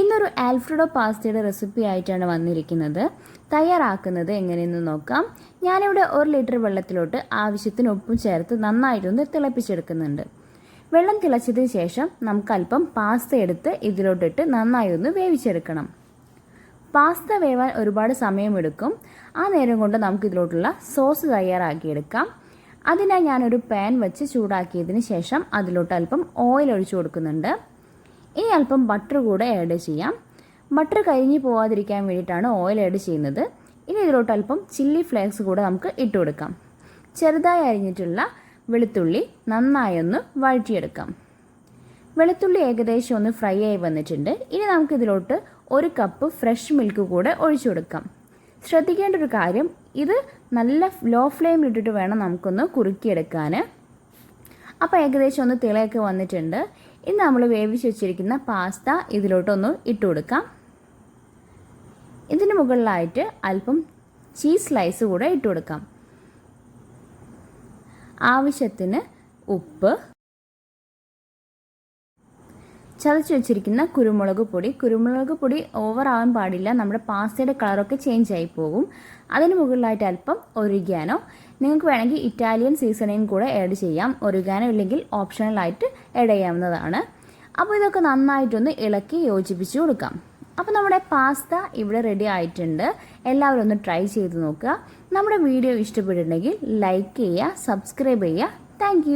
ഇന്നൊരു Alfredo പാസ്തയുടെ recipe ആയിട്ടാണ് വന്നിരിക്കുന്നത്. തയ്യാറാക്കുന്നത് എങ്ങനെയെന്ന് നോക്കാം. ഞാനിവിടെ ഒരു ലിറ്റർ വെള്ളത്തിലോട്ട് ആവശ്യത്തിന് ഉപ്പും ചേർത്ത് നന്നായിട്ടൊന്ന് തിളപ്പിച്ചെടുക്കുന്നുണ്ട്. വെള്ളം തിളച്ചതിന് ശേഷം നമുക്ക് അല്പം പാസ്ത എടുത്ത് ഇതിലോട്ടിട്ട് നന്നായി ഒന്ന് വേവിച്ചെടുക്കണം. പാസ്ത വേവാൻ ഒരുപാട് സമയമെടുക്കും. ആ നേരം കൊണ്ട് നമുക്ക് ഇതിലോട്ടുള്ള സോസ് തയ്യാറാക്കിയെടുക്കാം. അതിനായി ഞാനൊരു പാൻ വെച്ച് ചൂടാക്കിയതിന് ശേഷം അതിലോട്ട് അല്പം ഓയിൽ ഒഴിച്ചു കൊടുക്കുന്നുണ്ട്. ഇനി അല്പം ബട്ടർ കൂടെ ആഡ് ചെയ്യാം. ബട്ടർ കരിഞ്ഞു പോവാതിരിക്കാൻ വേണ്ടിയിട്ടാണ് ഓയിൽ ആഡ് ചെയ്യുന്നത്. ഇനി ഇതിലോട്ട് അല്പം ചില്ലി ഫ്ലേക്സ് കൂടെ നമുക്ക് ഇട്ട് കൊടുക്കാം. ചെറുതായി അരിഞ്ഞിട്ടുള്ള വെളുത്തുള്ളി നന്നായൊന്ന് വഴറ്റിയെടുക്കാം. വെളുത്തുള്ളി ഏകദേശം ഒന്ന് ഫ്രൈ ആയി വന്നിട്ടുണ്ട്. ഇനി നമുക്ക് ഇതിലോട്ട് ഒരു കപ്പ് ഫ്രഷ് മിൽക്ക് കൂടെ ഒഴിച്ചു കൊടുക്കാം. ശ്രദ്ധിക്കേണ്ട ഒരു കാര്യം ഇത് നല്ല ലോ ഫ്ലെയിമിൽ ഇട്ടിട്ട് വേണം നമുക്കൊന്ന് കുറുക്കിയെടുക്കാൻ അപ്പോൾ ഏകദേശം ഒന്ന് തിളയൊക്കെ വന്നിട്ടുണ്ട്. ഇനി നമ്മൾ വേവിച്ച് വെച്ചിരിക്കുന്ന പാസ്ത ഇതിലോട്ടൊന്ന് ഇട്ട് കൊടുക്കാം. ഇതിന് മുകളിലായിട്ട് അല്പം ചീസ് സ്ലൈസ് കൂടെ ഇട്ട് കൊടുക്കാം. ആവശ്യത്തിന് ഉപ്പ് ചതച്ച് വെച്ചിരിക്കുന്ന കുരുമുളക് പൊടി. കുരുമുളക് പൊടി ഓവർ ആവാൻ പാടില്ല. നമ്മുടെ പാസ്തയുടെ കളറൊക്കെ ചേഞ്ച് ആയി പോകും. അതിന് മുകളിലായിട്ട് അല്പം ഒരിഗാനോ നിങ്ങൾക്ക് വേണമെങ്കിൽ ഇറ്റാലിയൻ സീസണിങ് കൂടെ ആഡ് ചെയ്യാം. ഒരിഗാനോ ഇല്ലെങ്കിൽ ഓപ്ഷണലായിട്ട് ആഡ് ചെയ്യാവുന്നതാണ്. അപ്പോൾ ഇതൊക്കെ നന്നായിട്ടൊന്ന് ഇളക്കി യോജിപ്പിച്ച് കൊടുക്കാം. അപ്പോൾ നമ്മുടെ പാസ്ത ഇവിടെ റെഡി ആയിട്ടുണ്ട്. എല്ലാവരും ഒന്ന് ട്രൈ ചെയ്ത് നോക്കുക. നമ്മുടെ വീഡിയോ ഇഷ്ടപ്പെട്ടിട്ടുണ്ടെങ്കിൽ ലൈക്ക് ചെയ്യുക സബ്സ്ക്രൈബ് ചെയ്യുക. താങ്ക്